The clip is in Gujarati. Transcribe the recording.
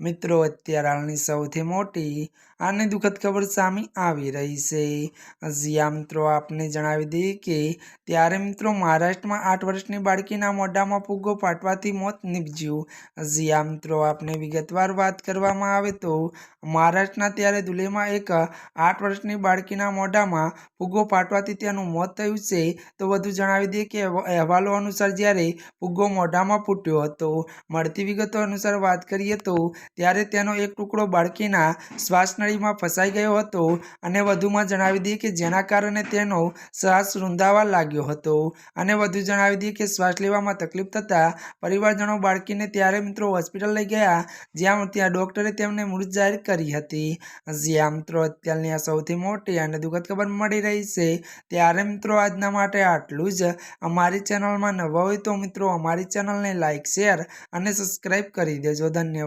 મિત્રો, અત્યારે હાલની સૌથી મોટી અને દુઃખદ ખબર સામે આવી રહી છે. જ્યાં મિત્રો, આપને જણાવી દઈએ કે ત્યારે મિત્રો મહારાષ્ટ્રમાં આઠ વર્ષની બાળકીના મોઢામાં ફુગ્ગો ફાટવાથી મોત નીપજ્યું. જ્યાં મિત્રો, આપને વિગતવાર વાત કરવામાં આવે તો મહારાષ્ટ્રના ત્યારે ધુલેમાં એક આઠ વર્ષની બાળકીના મોઢામાં ફુગ્ગો ફાટવાથી તેનું મોત થયું છે. તો વધુ જણાવી દઈએ કે અહેવાલો અનુસાર જ્યારે ફુગ્ગો મોઢામાં ફૂટ્યો હતો. મળતી વિગતો અનુસાર વાત કરીએ તો ત્યારે તેનો એક ટુકડો બાળકીના શ્વાસનળીમાં ફસાઈ ગયો હતો અને વધુમાં જણાવી દઈએ કે જેના કારણે તેનો શ્વાસ રૂંધાવા લાગ્યો હતો. અને વધુ જણાવી દઈએ કે શ્વાસ લેવામાં તકલીફ થતાં પરિવારજનો બાળકીને ત્યારે મિત્રો હોસ્પિટલ લઈ ગયા, જ્યાં ત્યાં ડૉક્ટરે તેમને મૃત જાહેર કરી હતી. જ્યાં મિત્રો અત્યારની આ સૌથી મોટી અને દુઃખદ ખબર મળી રહી છે, ત્યારે મિત્રો આજના માટે આટલું જ. અમારી ચેનલમાં નવા હોય તો મિત્રો અમારી ચેનલને લાઇક શેર અને સબસ્ક્રાઈબ કરી દેજો. ધન્યવાદ.